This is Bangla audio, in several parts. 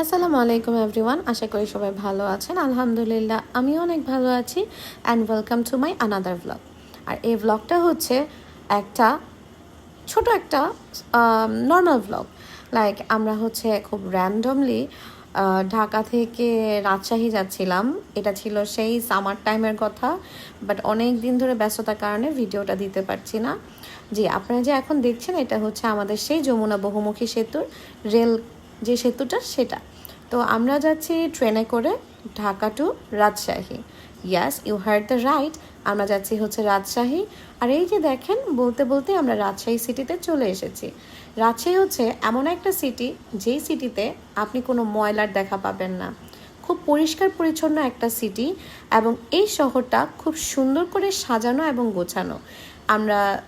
আসসালামু আলাইকুম এভরিওয়ান আশা করি সবাই ভালো আছেন। আলহামদুলিল্লাহ, আমিও অনেক ভালো আছি। And welcome to my another vlog আর এই ভ্লগটা হচ্ছে একটা ছোট একটা নর্মাল ভ্লগ লাইক আমরা হচ্ছে খুব র্যান্ডমলি ঢাকা থেকে রাজশাহী যাচ্ছিলাম। এটা ছিল সেই সামার টাইমের কথা। বাট অনেক দিন ধরে ব্যস্ততার কারণে ভিডিওটা দিতে পারছি না। জি, আপনারা যে এখন দেখছেন, এটা হচ্ছে আমাদের সেই যমুনা বহুমুখী সেতুর রেল যে সেতুটা, সেটা। তো আমরা যাচ্ছি ট্রেনে করে Dhaka to Rajshahi. Yes you heard the right আমরা যাচ্ছি হচ্ছে রাজশাহী। আর এই যে দেখেন, বলতে বলতে আমরা রাজশাহী সিটিতে চলে এসেছি। রাজশাহী হচ্ছে এমন একটা সিটি যেই সিটিতে আপনি কোনো ময়লার দেখা পাবেন না। খুব পরিষ্কার পরিচ্ছন্ন একটা সিটি এবং এই শহরটা খুব সুন্দর করে সাজানো এবং গোছানো। আমরা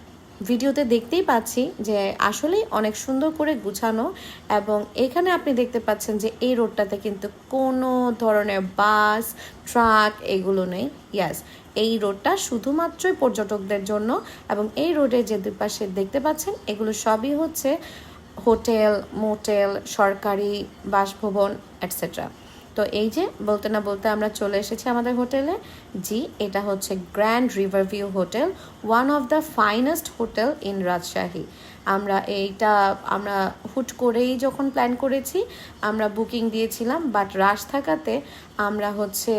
ভিডিওতে দেখতেই পাচ্ছি যে আসলেই অনেক সুন্দর করে গুছানো এবং এখানে আপনি দেখতে পাচ্ছেন যে এই রোডটাতে কিন্তু কোনো ধরনের বাস, ট্রাক এগুলো নেই। ইয়াস এই রোডটা শুধুমাত্রই পর্যটকদের জন্য এবং এই রোডে যে দুপাশে দেখতে পাচ্ছেন, এগুলো সবই হচ্ছে হোটেল, মোটেল, সরকারি বাসভবন অ্যাটসেট্রা তো এই যে, বলতে না বলতে আমরা চলে এসেছি আমাদের হোটেলে। জি, এটা হচ্ছে grand river view hotel one of the finest hotel in Rajshahi আমরা এইটা, আমরা হুট করেই যখন প্ল্যান করেছি, আমরা বুকিং দিয়েছিলাম বাট রাশ থাকাতে আমরা হচ্ছে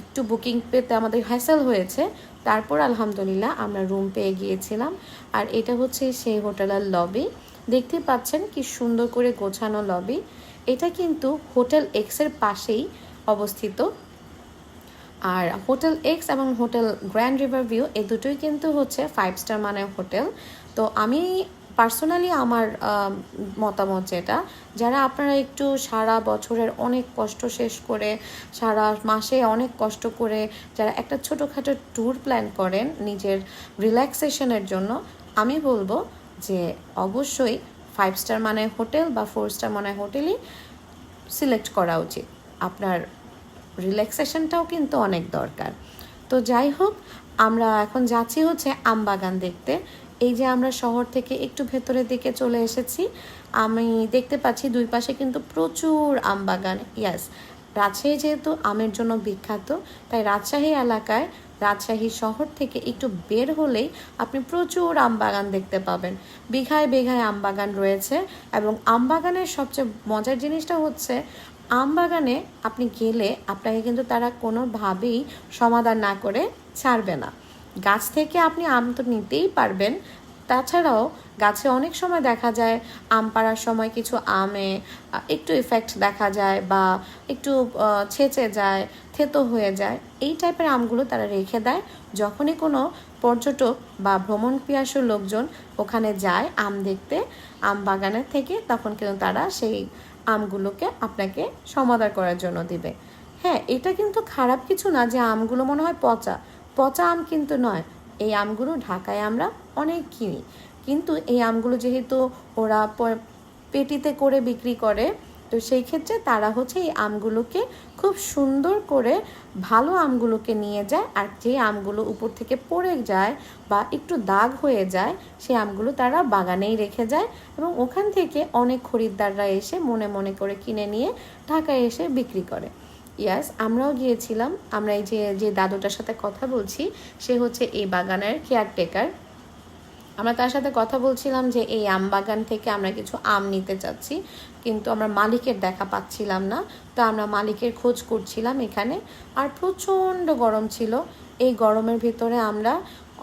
একটু বুকিং পেতে আমাদের হ্যাসেল হয়েছে। তারপর আলহামদুলিল্লাহ আমরা রুম পেয়ে গিয়েছিলাম। আর এটা হচ্ছে সেই হোটেলের লবি দেখতে পাচ্ছেন কি সুন্দর করে গোছানো লবি এটা কিন্তু হোটেল এক্সের পাশেই অবস্থিত। আর হোটেল এক্স এবং হোটেল গ্র্যান্ড রিভার ভিউ এই দুটোই কিন্তু হচ্ছে ফাইভ স্টার মানের হোটেল। তো আমি পার্সোনালি আমার মতামত যেটা, যারা আপনারা একটু সারা বছরের অনেক কষ্ট শেষ করে, সারা মাসে অনেক কষ্ট করে যারা একটা ছোটোখাটো ট্যুর প্ল্যান করেন নিজের রিল্যাক্সেশনের জন্য, আমি বলব যে অবশ্যই ফাইভ স্টার মানে হোটেল বা ফোর স্টার মানে হোটেলই সিলেক্ট করা উচিত। আপনার রিল্যাক্সেশনটাও কিন্তু অনেক দরকার। তো যাই হোক, আমরা এখন যাচ্ছি হচ্ছে আমবাগান দেখতে। এই যে আমরা শহর থেকে একটু ভেতরের দিকে চলে এসেছি, আমি দেখতে পাচ্ছি দুই পাশে কিন্তু প্রচুর আমবাগান। ইয়াস রাজশাহী যেহেতু আমের জন্য বিখ্যাত, তাই রাজশাহী এলাকায় রাজশাহী শহর থেকে একটু বের হলেই আপনি প্রচুর আম বাগান দেখতে পাবেন। বিঘায় বিঘায় আম বাগান রয়েছে এবং আম বাগানের সবচেয়ে মজার জিনিসটা হচ্ছে, আম বাগানে আপনি গেলে আপনাকে কিন্তু তারা কোনোভাবেই সমাধান না করে ছাড়বে না। গাছ থেকে আপনি আম তো নিতেই পারবেন। তাছাড়াও গাছে অনেক সময় দেখা যায় আম পাড়ার সময় কিছু আমে একটু ইফেক্ট দেখা যায় বা একটু ছেঁচে যায়। থেতো হয়ে যায়। এই টাইপের আমগুলো তারা রেখে দেয়। যখনই কোনো পর্যটক বা ভ্রমণ পিয়াসু লোকজন ওখানে যায় আম দেখতে, আম বাগানের থেকে, তখন কিন্তু তারা সেই আমগুলোকে আপনাকে সমাধান করার জন্য দিবে। হ্যাঁ এটা কিন্তু খারাপ কিছু না যে আমগুলো মনে হয় পচা। পচা আম কিন্তু নয়। এই আমগুলো ঢাকায় আমরা অনেক কিনি। কিন্তু এই আমগুলো যেহেতু ওরা পেটিতে করে বিক্রি করে তো সেই ক্ষেত্রে তারা হচ্ছে এই আমগুলোকে খুব সুন্দর করে ভালো আমগুলোকে নিয়ে যায় আর যে আমগুলো উপর থেকে পড়ে যায় বা একটু দাগ হয়ে যায়, সেই আমগুলো তারা বাগানেই রেখে যায় এবং ওখান থেকে অনেক খরিদ্দাররা এসে মনে মনে করে কিনে নিয়ে ঢাকায় এসে বিক্রি করে। ইয়াস, আমরাও গিয়েছিলাম। আমরা এই যে যে দাদুটার সাথে কথা বলছি, সে হচ্ছে এই বাগানের কেয়ারটেকার আমরা তার সাথে কথা বলছিলাম যে এই আম বাগান থেকে আমরা কিছু আম নিতে চাচ্ছি, কিন্তু আমরা মালিকের দেখা পাচ্ছিলাম না। তো আমরা মালিকের খোঁজ করছিলাম এখানে, আর প্রচণ্ড গরম ছিল। এই গরমের ভিতরে আমরা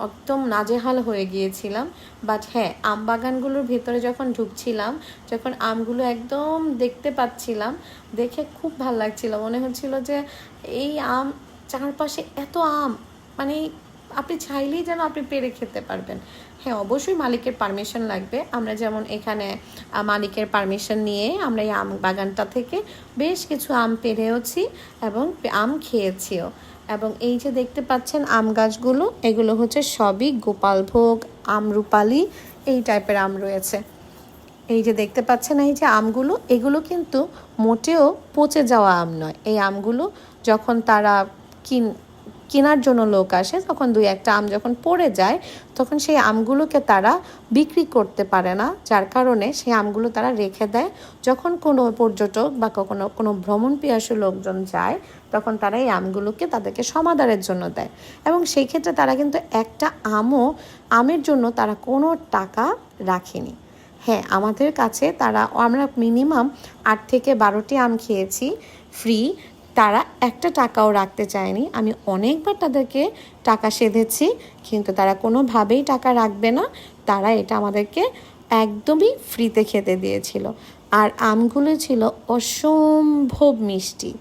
একদম নাজেহাল হয়ে গিয়েছিলাম। বাট হ্যাঁ আম বাগানগুলোর ভেতরে যখন ঢুকছিলাম, যখন আমগুলো একদম দেখতে পাচ্ছিলাম, দেখে খুব ভালো লাগছিল। মনে হচ্ছিল যে এই আম চারপাশে এত আম মানে আপনি চাইলেই যেন আপনি পেরে খেতে পারবেন। হ্যাঁ অবশ্যই মালিকের পারমিশন লাগবে। আমরা যেমন এখানে মালিকের পারমিশন নিয়ে আমরা এই আম বাগানটা থেকে বেশ কিছু আম পেরেওছি এবং আম খেয়েছিও। এবং এই যে দেখতে পাচ্ছেন আম গাছগুলো, এগুলো হচ্ছে সবই গোপালভোগ, আমরুপালি, এই টাইপের আম রয়েছে। এই যে দেখতে পাচ্ছেন এই যে আমগুলো, এগুলো কিন্তু মোটেও পচে যাওয়া আম নয়। এই আমগুলো যখন তারা কিন কেনার জন্য লোক আসে, তখন দুই একটা আম যখন পড়ে যায়, তখন সেই আমগুলোকে তারা বিক্রি করতে পারে না। যার কারণে সেই আমগুলো তারা রেখে দেয়। যখন কোনো পর্যটক বা কখনো কোনো ভ্রমণ পিয়াসু লোকজন যায়, তখন তারা এই আমগুলোকে তাদেরকে সমাদারের জন্য দেয়। এবং সেই ক্ষেত্রে তারা কিন্তু একটা আমও, আমের জন্য তারা কোনো টাকা রাখেনি। হ্যাঁ আমাদের কাছে তারা, আমরা মিনিমাম আট থেকে বারোটি আম খেয়েছি, ফ্রি। তারা একটা টাকাও রাখতে চায়নি। আমি অনেকবার তাদেরকে টাকা সেধেছি, কিন্তু তারা কোনোভাবেই টাকা রাখবে না। তারা এটা আমাদেরকে একদমই ফ্রিতে খেতে দিয়েছিল। আর আমগুলো ছিল অসম্ভব মিষ্টি।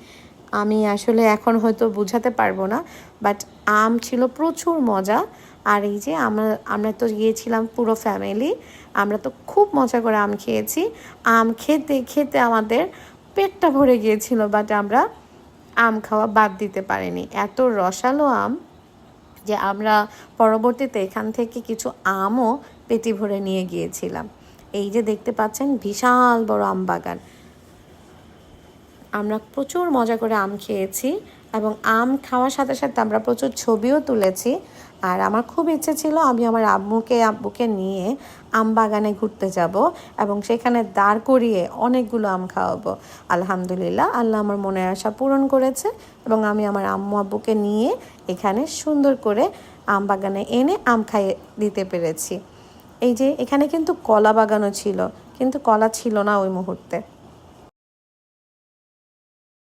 আমি আসলে এখন হয়তো বোঝাতে পারব না বাট আম ছিল প্রচুর মজা। আর এই যে আমরা আমরা তো গিয়েছিলাম পুরো ফ্যামিলি আমরা তো খুব মজা করে আম খেয়েছি। আম খেতে খেতে আমাদের পেটটা ভরে গিয়েছিল বাট আমরা আম খাওয়া বাদ দিতে পারেনি। এত রসালো আম যে আমরা পরবর্তীতে এখান থেকে কিছু আমও পেটি ভরে নিয়ে গিয়েছিলাম। এই যে দেখতে পাচ্ছেন, বিশাল বড় আম বাগান। আমরা প্রচুর মজা করে আম খেয়েছি। এবং আম খাওয়ার সাথে সাথে আমরা প্রচুর ছবিও তুলেছি। আর আমার খুব ইচ্ছে ছিল আমি আমার আম্মুকে, আব্বুকে নিয়ে আম বাগানে ঘুরতে যাব এবং সেখানে দাঁড় করিয়ে অনেকগুলো আম খাওয়াবো। আলহামদুলিল্লাহ, আল্লাহ আমার মনের আশা পূরণ করেছে এবং আমি আমার আম্মু, আব্বুকে নিয়ে এখানে সুন্দর করে আম বাগানে এনে আম খাইয়ে দিতে পেরেছি। এই যে এখানে কিন্তু কলা বাগানও ছিল, কিন্তু কলা ছিল না ওই মুহূর্তে।